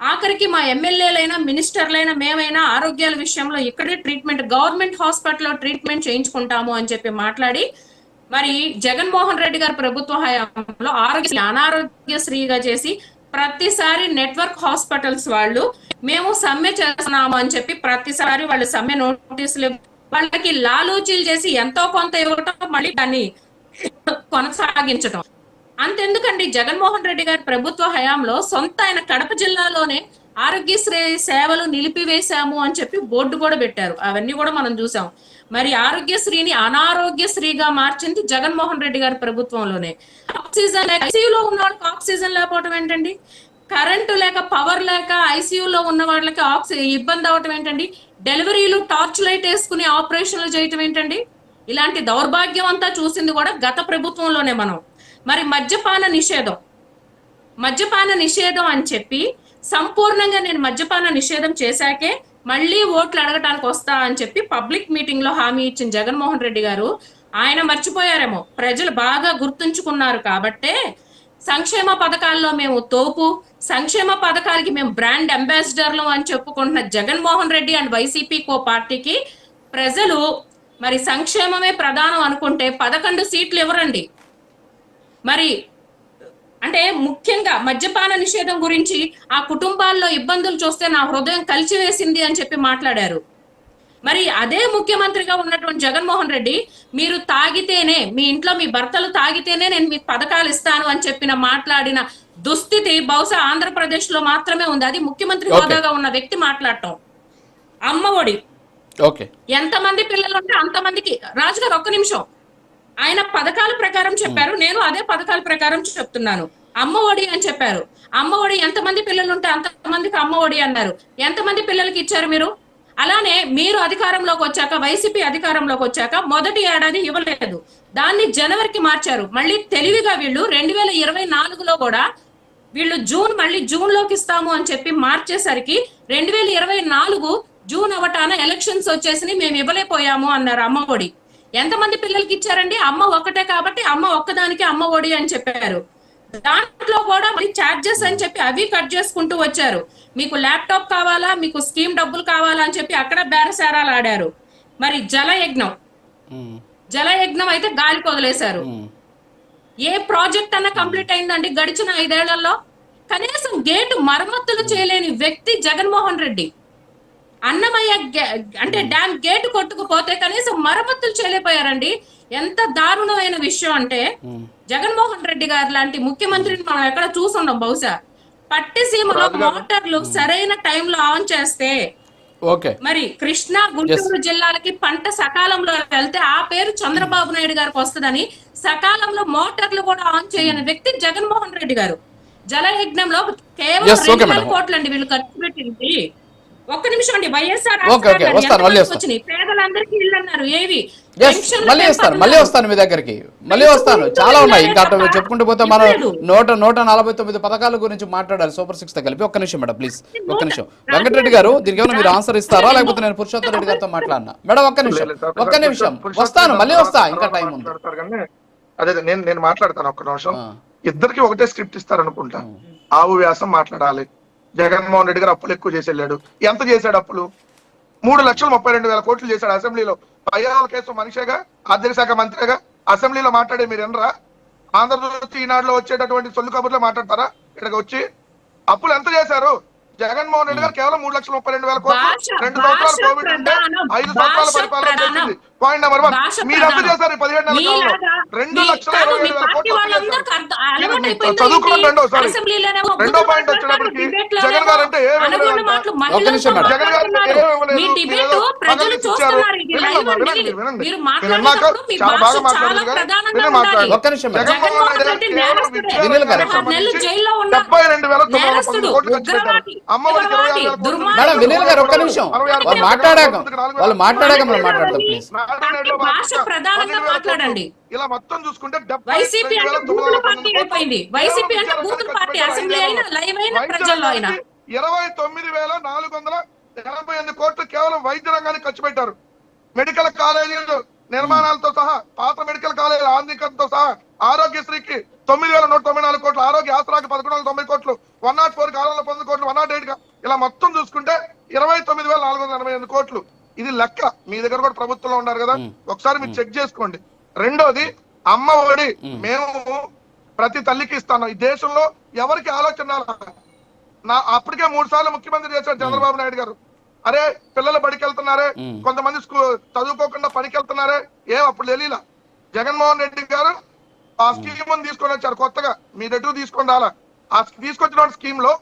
ఆఖరికి మా ఎమ్మెల్యేలైనా మినిస్టర్లైనా మేమైనా ఆరోగ్యాల విషయంలో ఇక్కడే ట్రీట్మెంట్ గవర్నమెంట్ హాస్పిటల్లో ట్రీట్మెంట్ చేయించుకుంటాము అని చెప్పి మాట్లాడి మరి జగన్మోహన్ రెడ్డి గారి ప్రభుత్వ హయాంలో ఆరోగ్య అనారోగ్యశ్రీగా చేసి ప్రతిసారి నెట్వర్క్ హాస్పిటల్స్ వాళ్ళు మేము సమ్మె చేస్తున్నాము అని చెప్పి ప్రతిసారి వాళ్ళు సమ్మె నోటీసులు వాళ్ళకి లాలూచీలు చేసి ఎంతో కొంత ఇవ్వటం మళ్ళీ దాన్ని కొనసాగించటం. అంతెందుకండి జగన్మోహన్ రెడ్డి గారి ప్రభుత్వ హయాంలో సొంత ఆయన కడప జిల్లాలోనే ఆరోగ్యశ్రీ సేవలు నిలిపివేశాము అని చెప్పి బోర్డు కూడా పెట్టారు. అవన్నీ కూడా మనం చూసాం. మరి ఆరోగ్యశ్రీని అనారోగ్యశ్రీగా మార్చింది జగన్మోహన్ రెడ్డి గారి ప్రభుత్వంలోనే. ఆక్సిజన్ ఐసీయూలో ఉన్న వాళ్ళకి ఆక్సిజన్ లేకపోవడం ఏంటండి? కరెంటు లేక పవర్ లేక ఐసీయూలో ఉన్న వాళ్ళకి ఆక్సి ఇబ్బంది అవటం ఏంటండి? డెలివరీలు టార్చ్ లైట్ వేసుకుని ఆపరేషన్లు చేయటం ఏంటండి? ఇలాంటి దౌర్భాగ్యం అంతా చూసింది కూడా గత ప్రభుత్వంలోనే మనం. మరి మద్యపాన నిషేధం. మద్యపాన నిషేధం అని చెప్పి సంపూర్ణంగా నేను మద్యపాన నిషేధం చేశాకే మళ్ళీ ఓట్లు అడగటానికి వస్తా అని చెప్పి పబ్లిక్ మీటింగ్లో హామీ ఇచ్చిన జగన్మోహన్ రెడ్డి గారు ఆయన మర్చిపోయారేమో. ప్రజలు బాగా గుర్తుంచుకున్నారు కాబట్టే సంక్షేమ పథకాల్లో మేము తోపు సంక్షేమ పథకాలకి మేము బ్రాండ్ అంబాసిడర్లు అని చెప్పుకుంటున్న జగన్మోహన్ రెడ్డి అండ్ వైసీపీ కో పార్టీకి ప్రజలు మరి సంక్షేమమే ప్రధానం అనుకుంటే పదకొండు సీట్లు ఇవ్వరండి మరి అంటే ముఖ్యంగా మద్యపాన నిషేధం గురించి ఆ కుటుంబాల్లో ఇబ్బందులు చూస్తే నా హృదయం కలిచివేసింది అని చెప్పి మాట్లాడారు. మరి అదే ముఖ్యమంత్రిగా ఉన్నటువంటి జగన్మోహన్ రెడ్డి మీరు తాగితేనే మీ ఇంట్లో మీ భర్తలు తాగితేనే నేను మీకు పథకాలు ఇస్తాను అని చెప్పిన మాట్లాడిన దుస్థితి బహుశా ఆంధ్రప్రదేశ్లో మాత్రమే ఉంది. అది ముఖ్యమంత్రి. హోదాగా ఉన్న వ్యక్తి మాట్లాడటం. అమ్మ ఒడి. ఎంతమంది పిల్లలు ఉంటే అంతమందికి. రాజుగారు ఒక్క నిమిషం. ఆయన పథకాల ప్రకారం చెప్పారు నేను అదే పథకాల ప్రకారం చెప్తున్నాను. అమ్మ ఒడి అని చెప్పారు. అమ్మ ఒడి ఎంతమంది పిల్లలు ఉంటే అంతమందికి అమ్మ ఒడి అన్నారు. ఎంతమంది పిల్లలకి ఇచ్చారు మీరు? అలానే మీరు అధికారంలోకి వచ్చాక వైసీపీ అధికారంలోకి వచ్చాక మొదటి ఏడాది ఇవ్వలేదు. దాన్ని జనవరికి మార్చారు. మళ్ళీ తెలివిగా వీళ్ళు రెండు వేల ఇరవై నాలుగులో కూడా వీళ్ళు జూన్ మళ్ళీ జూన్లోకి ఇస్తాము అని చెప్పి మార్చేసరికి రెండు వేల ఇరవై నాలుగు జూన్ అవటాన ఎలక్షన్స్ వచ్చేసి మేము ఇవ్వలేకపోయాము అన్నారు అమ్మ ఒడి. ఎంతమంది పిల్లలకి ఇచ్చారండి? అమ్మ ఒక్కటే కాబట్టి అమ్మ ఒక్కదానికి అమ్మ ఒడి అని చెప్పారు. దాంట్లో కూడా మరి ఛార్జెస్ అని చెప్పి అవి కట్ చేసుకుంటూ వచ్చారు. మీకు ల్యాప్టాప్ కావాలా? మీకు స్కీమ్ డబ్బులు కావాలా అని చెప్పి అక్కడ బేరసారాలు ఆడారు. మరి జలయజ్ఞం. జలయజ్ఞం అయితే గాలికి వదిలేశారు ఏ ప్రాజెక్ట్ అన్న కంప్లీట్ అయిందండి గడిచిన ఐదేళ్ళలో? కనీసం గేటు మరమ్మతులు చేయలేని వ్యక్తి జగన్మోహన్ రెడ్డి. అన్నమయ్య అంటే డ్యామ్ గేటు కొట్టుకుపోతే కనీసం మరమ్మతులు చేయలేకపోయారండి. ఎంత దారుణమైన విషయం అంటే. జగన్మోహన్ రెడ్డి గారు లాంటి ముఖ్యమంత్రిని మనం ఎక్కడ చూసుండం బహుశా. పట్టిసీమలో మోటార్లు సరైన టైంలో ఆన్ చేస్తే ఓకే. మరి కృష్ణా గుంటూరు జిల్లాలకి పంట సకాలంలో వెళ్తే ఆ పేరు చంద్రబాబు నాయుడు గారికి వస్తుందని సకాలంలో మోటార్లు కూడా ఆన్ చేయని వ్యక్తి జగన్మోహన్ రెడ్డి గారు. జలయజ్ఞంలో కేవలం రెండు వేల. కోట్లండి వీళ్ళు ఖర్చు పెట్టింది. ఒక్క నిమిషం అండి వైఎస్ఆర్ Okay, okay, వస్తాను, మళ్ళీ వస్తాను. వచ్చినాయి? పేదలందరికీ ఇల్లు అన్నారు ఏవి? మళ్ళీ వస్తాను మళ్ళీ వస్తాను మీ దగ్గరికి. మళ్ళీ వస్తాను. చాలా ఉన్నాయి. ఇంకా అటు చెప్పుకుంటూ పోతే మనం నూట నూట నలభై తొమ్మిది పథకాల గురించి మాట్లాడాలి. సూపర్ సిక్స్తో కలిపి ఒక్క నిమిషం మేడం ప్లీజ్ ఒక్క నిమిషం. వెంకటరెడ్డి గారు దీనికి ఏమైనా మీరు ఆన్సర్ ఇస్తారా? లేకపోతే నేను పురుషోత్తమ రెడ్డి గారితో మాట్లాడినా? మేడం ఒక్క నిమిషం. ఒక్క నిమిషం. వస్తాను మళ్ళీ వస్తా. ఇంకా టైం ఉంది. అదే నేను నేను మాట్లాడతాను ఒక్క నిమిషం. ఇద్దరికి ఒకటే స్క్రిప్ట్ ఇస్తారు అనుకుంటా ఆవు వ్యాసం మాట్లాడాలి. జగన్మోహన్ రెడ్డి గారు అప్పులు ఎక్కువ చేసి వెళ్ళాడు. ఎంత చేశాడు అప్పులు? మూడు లక్షల ముప్పై రెండు వేల కోట్లు చేశాడు అసెంబ్లీలో. పయ్యాల కేసు మనిషిగా? ఆర్థిక శాఖ మంత్రిగా? అసెంబ్లీలో మాట్లాడే మీరు ఎనరా ఆంధ్రప్రదేశ్ ఈనాడులో వచ్చేటటువంటి సొల్లు కబుర్లో మాట్లాడతారా? ఇక్కడికి వచ్చి అప్పులు ఎంత చేశారు? జగన్మోహన్ రెడ్డి గారు కేవలం మూడు లక్షల ముప్పై రెండు వేల కోట్లు రెండు సంవత్సరాలు కోవిడ్ ఉంటే ఐదు సంవత్సరాల పరిపాలన. చేసింది పాయింట్ నెంబర్ వన్ మీరు. చేశారు పదిహేడు నెలల కాలంలో రెండు లక్షల ఇరవై వేల కోట్లు. అర్థం- ఏంటి? రెండో పాయింట్ డిబేట్లోనేమో జగన్ గారు అంటే. జగన్ గారు మీ చాలా బాగా మాట్లాడారు కానీ. జగన్మోహన్ రెడ్డి డెబ్బై రెండు వేల తొమ్మిది వందల కోట్లు ఖర్చు పెట్టారు. ఉగ్రవాది, అమ్మఒడికి ఇరవై ఆరు వేల కోట్లు ఒక్క నిమిషం. వాళ్ళు మాట్లాడాక వాళ్ళు మాట్లాడాక మనం మాట్లాడదాం ప్లీజ్ భాష ప్రధానంగా మాట్లాడండి. ఇలా మొత్తం చూసుకుంటే వైసీపీ అంటే తొమ్మిది బూతుల పార్టీ అయిపోయింది వైసీపీ అంటే బూతుల పార్టీ అసెంబ్లీ అయినా. లైవ్ అయినా ప్రజల్లో అయినా ఇరవై తొమ్మిది వేల నాలుగు వందల ఎనభై ఎనిమిది కోట్లు కేవలం వైద్య రంగానికి ఖర్చు పెట్టారు మెడికల్ కాలేజీలు నిర్మాణాలతో సహా పాత మెడికల్ కాలేజీల ఆధునికతతో సహా ఆరోగ్యశ్రీకి తొమ్మిది వేల నూట తొంభై నాలుగు కోట్లు ఆరోగ్య ఆసరాకి పదకొండు వందల తొంభై కోట్లు వన్ నాట్ ఫోర్ కాలంలో పంతొమ్మిది కోట్లు వన్ నాట్ ఎయిట్ ఇలా మొత్తం చూసుకుంటే ఇరవై తొమ్మిది వేల నాలుగు వందల ఎనభై ఎనిమిది కోట్లు ఇది లెక్క. మీ దగ్గర కూడా ప్రభుత్వంలో ఉన్నారు కదా. ఒకసారి మీరు చెక్ చేసుకోండి. రెండోది అమ్మ ఒడి మేము. ప్రతి తల్లికి ఇస్తాను. ఈ దేశంలో ఎవరికి ఆలోచన? నా అప్పటికే మూడు సార్లు ముఖ్యమంత్రి చేశారు చంద్రబాబు నాయుడు గారు. అరే పిల్లలు బడికి వెళ్తున్నారే మ్మ్. కొంతమంది స్కూ చదువుకోకుండా పనికి వెళ్తున్నారే ఏం అప్పుడు తెలియలా. జగన్మోహన్ రెడ్డి గారు ఆ స్కీమ్ తీసుకొని వచ్చారు కొత్తగా. మీ దగ్గర తీసుకొని రాలా. ఆ తీసుకొచ్చిన స్కీమ్లో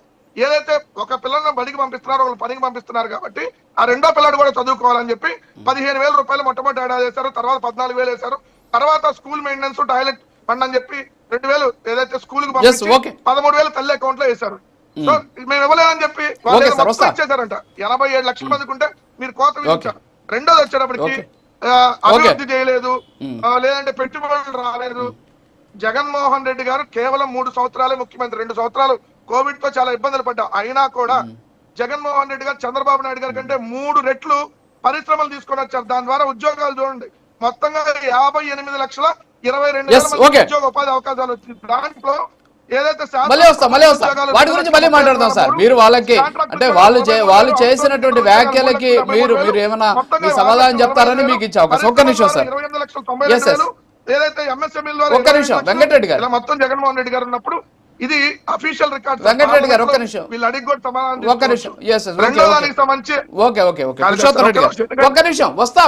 ఏదైతే ఒక పిల్లల్ని బడికి పంపిస్తున్నారో వాళ్ళు పనికి పంపిస్తున్నారు కాబట్టి ఆ రెండో పిల్లడు కూడా చదువుకోవాలని చెప్పి పదిహేను వేల రూపాయలు మొట్టమొదటి ఏడాది వేశారు తర్వాత పద్నాలుగు వేలు వేశారు. తర్వాత స్కూల్ మెయింటెనెన్స్ టాయిలెట్ ఫండ్ అని చెప్పి రెండు వేలు ఏదైతే స్కూల్కి పంపించి. పదమూడు వేలు తల్లి అకౌంట్లో వేశారు. సో మేము ఇవ్వలేదని చెప్పి వాళ్ళు మొత్తం. ఇచ్చేసారంట ఎనభై ఏడు లక్షల మందికి ఉంటే మీరు కోత విధించారు. రెండోది వచ్చేటప్పటికి అభివృద్ధి చేయలేదు. Hmm. లేదంటే పెట్టుబడులు రాలేదు. జగన్మోహన్ రెడ్డి గారు కేవలం మూడు సంవత్సరాలే ముఖ్యమంత్రి రెండు సంవత్సరాలు కోవిడ్తో చాలా ఇబ్బందులు పడ్డాం. అయినా కూడా జగన్మోహన్ రెడ్డి గారు చంద్రబాబు నాయుడు గారి కంటే మూడు రెట్లు పరిశ్రమలు తీసుకొని వచ్చారు. దాని ద్వారా ఉద్యోగాలు చూడండి. మొత్తంగా యాభై ఎనిమిది లక్షల ఇరవై రెండు. ఉద్యోగ ఉపాధి అవకాశాలు వచ్చింది. దాంట్లో ఏదైతే శాతం మళ్ళీ వస్తాం మళ్ళీ వస్తాం. ఉద్యోగాలు వాటి గురించి మళ్ళీ మాట్లాడదాం సార్. మీరు వాళ్ళకి అంటే వాళ్ళు వాళ్ళు చేసినటువంటి వ్యాఖ్యలకి మీరు మీరు ఏమైనా మీ సమాధానం చెప్తారని మీకు ఇచ్చే అవకాశం ఒక్క నిమిషం సార్. ఏదైతే ఒక్క నిమిషం, వెంకటరెడ్డి గారు. మొత్తం జగన్మోహన్ రెడ్డి గారు ఉన్నప్పుడు ఇది అఫీషియల్ రికార్డ్ వెంకటరెడ్డి గారు, ఒక్క నిమిషం. వీళ్ళు అడిగి కూడా సమాధానం ఒక్క నిమిషం. Okay, రెండో okay. దానికి సంబంధించి ఓకే ఓకే ఓకే. ఒక్క నిమిషం. వస్తా